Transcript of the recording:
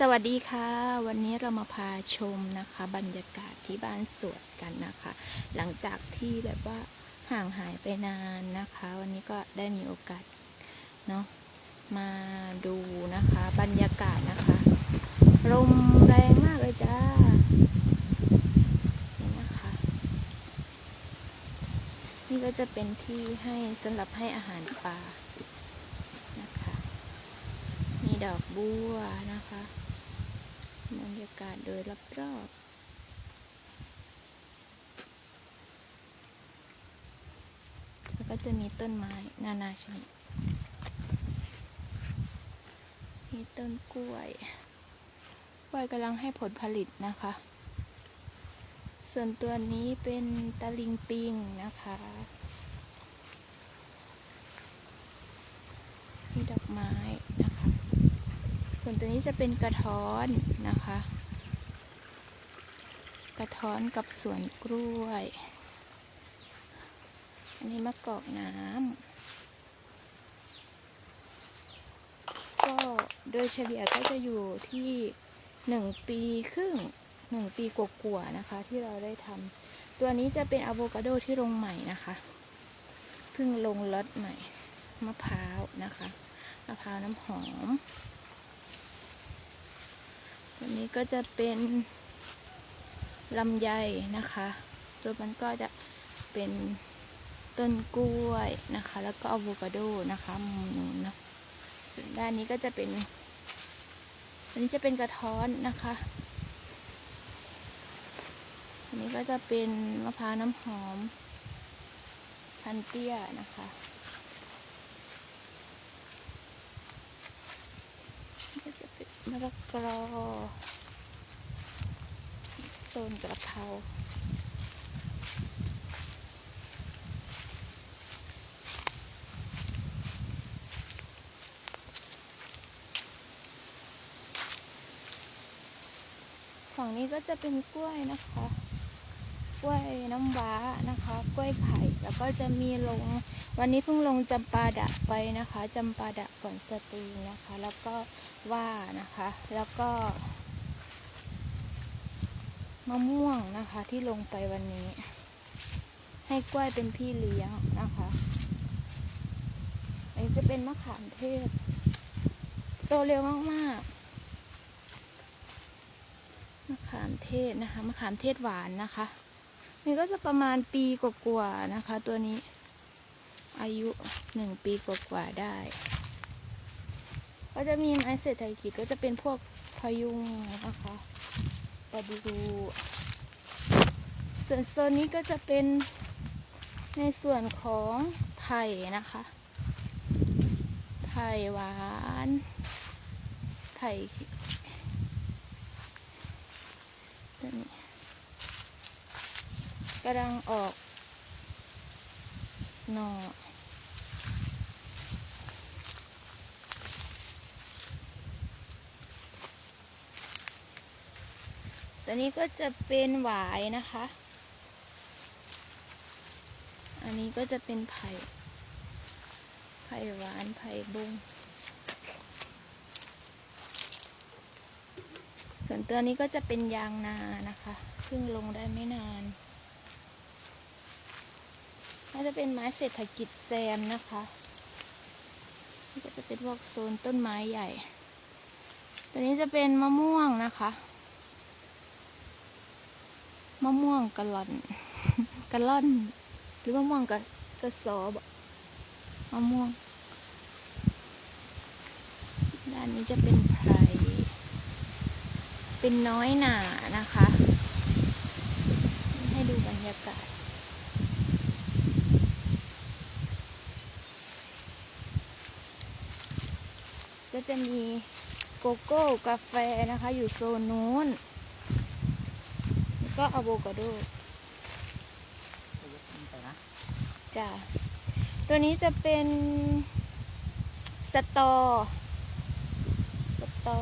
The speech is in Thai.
สวัสดีค่ะ วันนี้เรามาพาชมนะคะ บรรยากาศที่บ้านสวนกันนะคะ หลังจากที่แบบว่าห่างหายไปนานนะคะ วันนี้ก็ได้มีโอกาสเนาะมาดูนะคะ บรรยากาศนะคะลมแรงมากเลยจ้านี่นะคะ นี่ก็จะเป็นที่ให้สำหรับให้อาหารปลานะคะ มีดอกบัวนะคะากาศโดยรอบๆแล้วก็จะมีต้นไม้นานาชนิด มีต้นกล้วย กล้วยกำลังให้ผลผลิตนะคะ ส่วนตัวนี้เป็นตะลิงปิงนะคะ มีดอกไม้นะคะ ส่วนตัวนี้จะเป็นกระท้อนนะคะ กระท้อนกับสวนกล้วย อันนี้มะกอกน้ำ ก็โดยเฉลี่ยก็จะอยู่ที่หนึ่งปีครึ่งหนึ่งปีกว่าๆนะคะ ที่เราได้ทำตัวนี้จะเป็นอะโวคาโดที่ลงใหม่นะคะ เพิ่งลงรถใหม่ มะพร้าวนะคะ มะพร้าวน้ำหอมตัวนี้ก็จะเป็น ลำไยนะคะตัวมันก็จะเป็นต้นกล้วยนะคะ แล้วก็อะโวคาโดนะคะมุมนู้นนะส่วนด้านนี้ก็จะเป็นอันนี้จะเป็นกระท้อนนะคะอันนี้ก็จะเป็นมะพร้าวน้ำหอมพันเตี้ยนะคะก็จะเป็นมะละกอ โซนกระเพราฝั่งนี้ก็จะเป็นกล้วยนะคะ กล้วยน้ำว้านะคะ กล้วยไข่แล้วก็จะมีลง วันนี้เพิ่งลงจำปาดะไปนะคะจำปาดะก่อนสตรีนะคะ แล้วก็ว่านะคะ แล้วก็ มะม่วงนะคะที่ลงไปวันนี้ ให้กล้วยเป็นพี่เลี้ยงนะคะอันนี้จะเป็นมะขามเทศโตเร็วมากๆมะขามเทศนะคะมะขามเทศหวานนะคะ นี่ก็จะประมาณปีกว่าๆนะคะ ตัวนี้ อายุหนึ่งปีกว่าๆได้ ก็จะมีไม้เศรษฐกิจก็จะเป็นพวกพยุงนะคะ ปดูส่วนโซนนี้ก็จะเป็นในส่วนของไผ่นะคะ ไผ่หวาน ไผ่ตัวนี้กำลังออกหน่อ ตัวนี้ก็จะเป็นหวายนะคะ อันนี้ก็จะเป็นไผ่ ไผ่หวาน ไผ่บุงส่วนตัวนี้ก็จะเป็นยางนานะคะซึ่งลงได้ไม่นานน่าจะเป็นไม้เศรษฐกิจแซมนะคะนี่ก็จะเป็นพวกโซนต้นไม้ใหญ่ ตัวนี้จะเป็นมะม่วงนะคะ มะม่วงกะล่อนกะล่อน หรือมะม่วงกะกะสอบมะม่วง ด้านนี้จะเป็นไพรเป็นน้อยหนานะคะ ให้ดูบรรยากาศก็จะมีโกโก้กาแฟนะคะ อยู่โซนนู้น ก็อะโวคาโดไปนะจ้ะตัวนี้จะเป็นสตอสตอ